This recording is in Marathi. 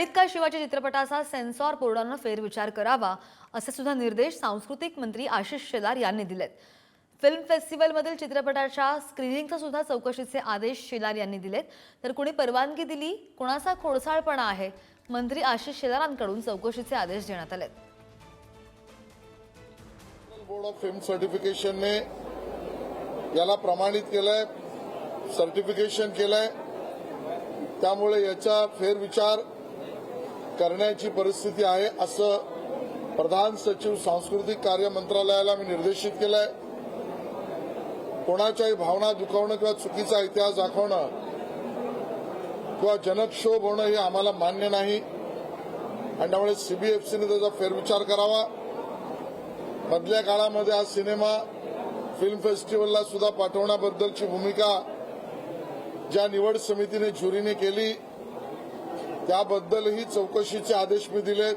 चालीत का शिवाच्या चित्रपटाचा सेन्सॉर बोर्डानं फेरविचार करावा असे सुद्धा निर्देश सांस्कृतिक मंत्री आशिष शेलार यांनी दिलेत. फिल्म फेस्टिवलमधील चित्रपटाच्या स्क्रीनिंगचा सुद्धा चौकशीचे आदेश शेलार यांनी दिलेत. तर कोणी परवानगी दिली कोणाचा खोडसाळपणा आहे मंत्री आशिष शेलारांकडून चौकशीचे आदेश देण्यात आलेत. बोर्ड ऑफ फिल्म सर्टिफिकेशनने याला प्रमाणित केलंय सर्टिफिकेशन केलंय. त्यामुळे याचा फेरविचार करण्याची परिस्थिती आहे असं प्रधान सचिव सांस्कृतिक कार्य मंत्रालयाला मी निर्देशित केलंय. कोणाच्याही भावना दुखावणं किंवा चुकीचा इतिहास दाखवणं किंवा जनक्षोभ होणं हे आम्हाला मान्य नाही. आणि त्यामुळे सीबीएफसीने त्याचा फेरविचार करावा. मधल्या काळामध्ये हा सिनेमा फिल्म फेस्टिवलला सुद्धा पाठवण्याबद्दलची भूमिका ज्या निवड समितीने ज्युरीने केली त्याबद्दलही चौकशीचे आदेश मी दिलेत.